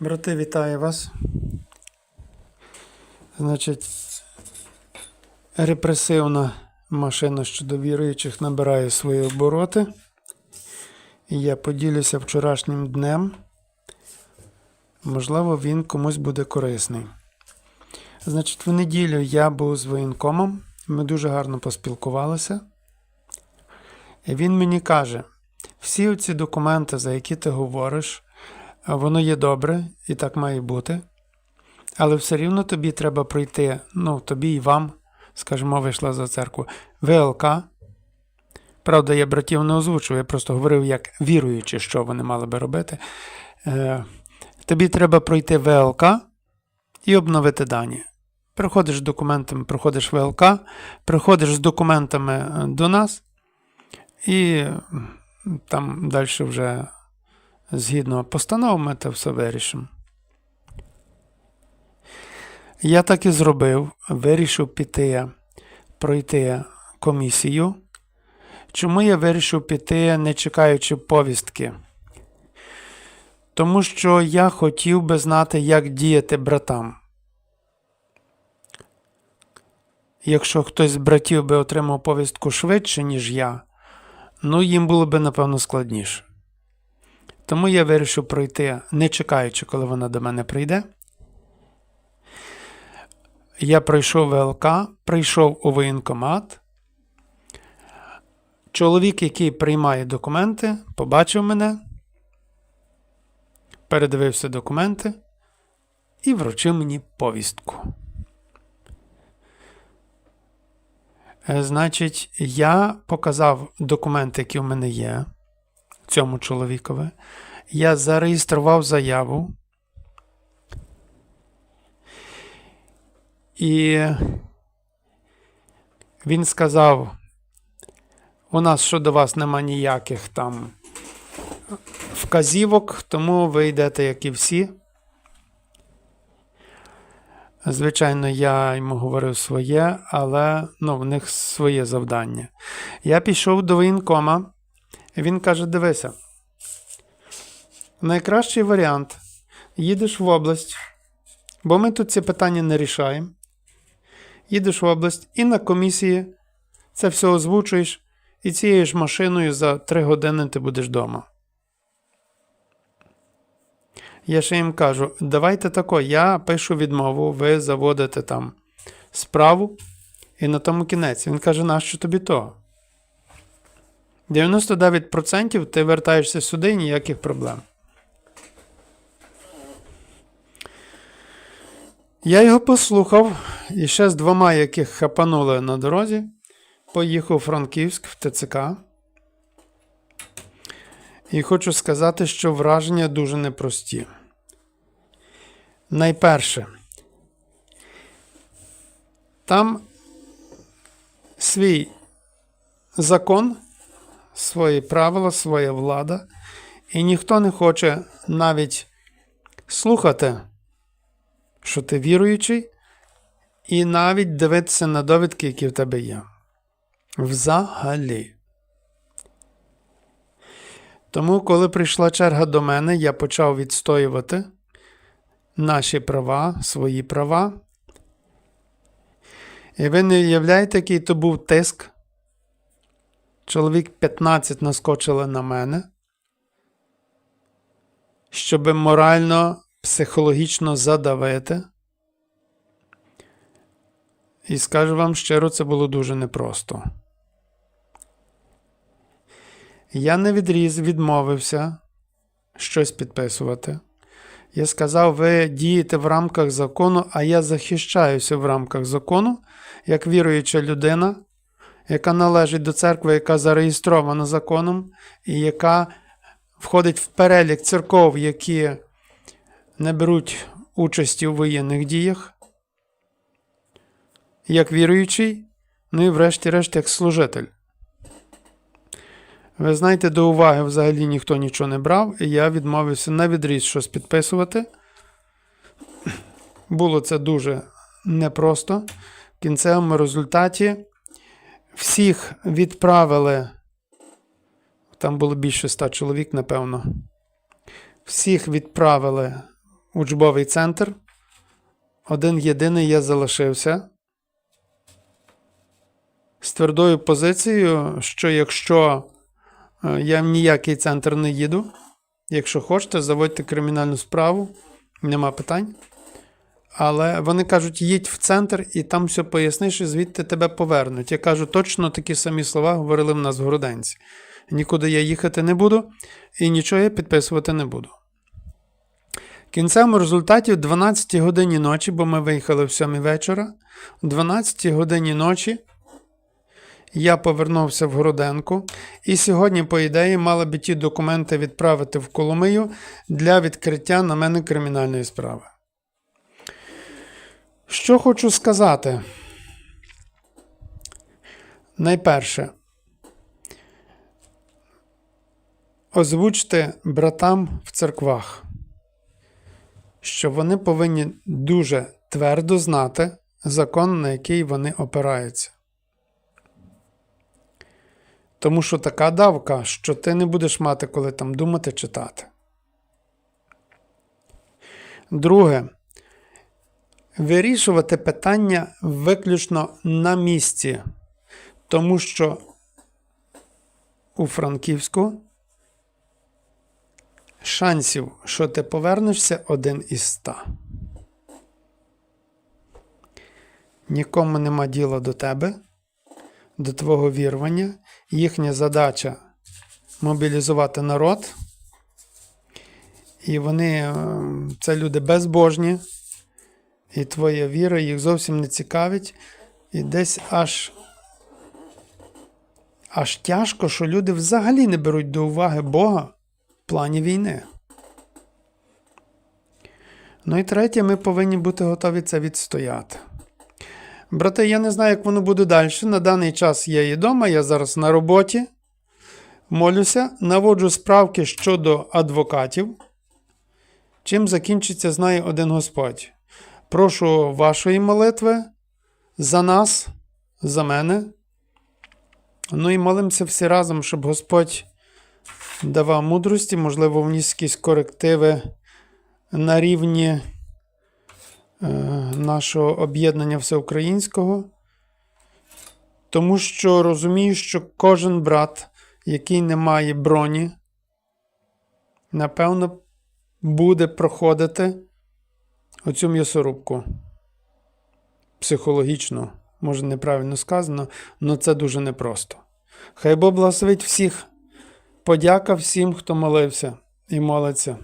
Брати, вітаю вас. Значить, репресивна машина щодо віруючих набирає свої обороти. Я поділюся вчорашнім днем. Можливо, він комусь буде корисний. Значить, в неділю я був з воєнкомом, ми дуже гарно поспілкувалися. І він мені каже: всі ці документи, за які ти говориш, Воно є добре і так має бути. Але все рівно тобі треба пройти, ну, тобі і вам, скажімо, вийшла за церкву, ВЛК. Правда, я братів не озвучив, я просто говорив, як віруючи, що вони мали би робити. Е, тобі треба пройти ВЛК і обновити дані. Приходиш з документами, проходиш ВЛК, приходиш з документами е, до нас, і там далі вже згідно постанов, ми це все вирішимо. Я так і зробив. Вирішив піти, пройти комісію. Чому я вирішив піти, не чекаючи повістки? Тому що я хотів би знати, як діяти братам. Якщо хтось з братів би отримав повістку швидше, ніж я, ну їм було би, напевно, складніше. Тому я вирішив пройти, не чекаючи, коли вона до мене прийде. Я пройшов ВЛК, прийшов у воєнкомат. Чоловік, який приймає документи, побачив мене, передивився документи і вручив мені повістку. Е, Значить, я показав документи, які в мене є цьому чоловікові. Я зареєстрував заяву. І він сказав: у нас щодо вас нема ніяких там вказівок, тому ви йдете, як і всі. Звичайно, я йому говорив своє, але ну, в них своє завдання. Я пішов до воєнкома. Він каже: дивися, найкращий варіант їдеш в область, бо ми тут ці питання не рішаємо. Їдеш в область і на комісії це все озвучуєш, і цією ж машиною за 3 години ти будеш вдома. Я ще їм кажу: давайте тако, я пишу відмову, ви заводите там справу, і на тому кінець. Він каже, нащо тобі то? 99% ти вертаєшся сюди і ніяких проблем. Я його послухав і ще з двома, яких хапанули на дорозі, поїхав у Франківськ в ТЦК. І хочу сказати, що враження дуже непрості. Найперше, там свій закон свої правила, своя влада, і ніхто не хоче навіть слухати, що ти віруючий, і навіть дивитися на довідки, які в тебе є. Взагалі. Тому, коли прийшла черга до мене, я почав відстоювати наші права, свої права. І ви не уявляєте, який то був тиск Чоловік 15 наскочили на мене, щоб морально, психологічно задавити. І скажу вам щиро, це було дуже непросто. Я не відріз, відмовився щось підписувати. Я сказав, ви дієте в рамках закону, а я захищаюся в рамках закону, як віруюча людина яка належить до церкви, яка зареєстрована законом, і яка входить в перелік церков, які не беруть участі у воєнних діях, як віруючий, ну і врешті-решт як служитель. Ви знаєте, до уваги взагалі ніхто нічого не брав, і я відмовився на відріз щось підписувати. Було це дуже непросто. В кінцевому результаті всіх відправили. Там було більше ста чоловік, напевно. Всіх відправили в учбовий центр. Один єдиний я залишився з твердою позицією, що якщо е, я в ніякий центр не їду, якщо хочете, заводьте кримінальну справу, нема питань. Але вони кажуть, їдь в центр і там все поясниш, і звідти тебе повернуть. Я кажу, точно такі самі слова говорили в нас в Городенці. Нікуди я їхати не буду і нічого я підписувати не буду. В кінцевому результаті о 12 годині ночі, бо ми виїхали в 7 вечора, о 12 годині ночі я повернувся в Городенку, і сьогодні, по ідеї, мали би ті документи відправити в Коломию для відкриття на мене кримінальної справи. Що хочу сказати? Найперше, озвучте братам в церквах, що вони повинні дуже твердо знати закон, на який вони опираються. Тому що така давка, що ти не будеш мати коли там думати читати. Друге, вирішувати питання виключно на місці, тому що у Франківську шансів, що ти повернешся один із ста. Нікому нема діла до тебе, до твого вірування. Їхня задача мобілізувати народ. І вони е, це люди безбожні, і твоя віра їх зовсім не цікавить. І десь аж, аж тяжко, що люди взагалі не беруть до уваги Бога в плані війни. Ну і третє, ми повинні бути готові це відстояти. Брати, я не знаю, як воно буде далі. На даний час я є вдома, я зараз на роботі. Молюся, наводжу справки щодо адвокатів. Чим закінчиться, знає один Господь. Прошу вашої молитви за нас, за мене. Ну і молимося всі разом, щоб Господь давав мудрості, можливо, вніс якісь корективи на рівні е, нашого об'єднання всеукраїнського. Тому що розумію, що кожен брат, який не має броні, напевно, буде проходити оцю м'ясорубку. Психологічно, може неправильно сказано, але це дуже непросто. Хай Бог благословить всіх. Подяка всім, хто молився і молиться.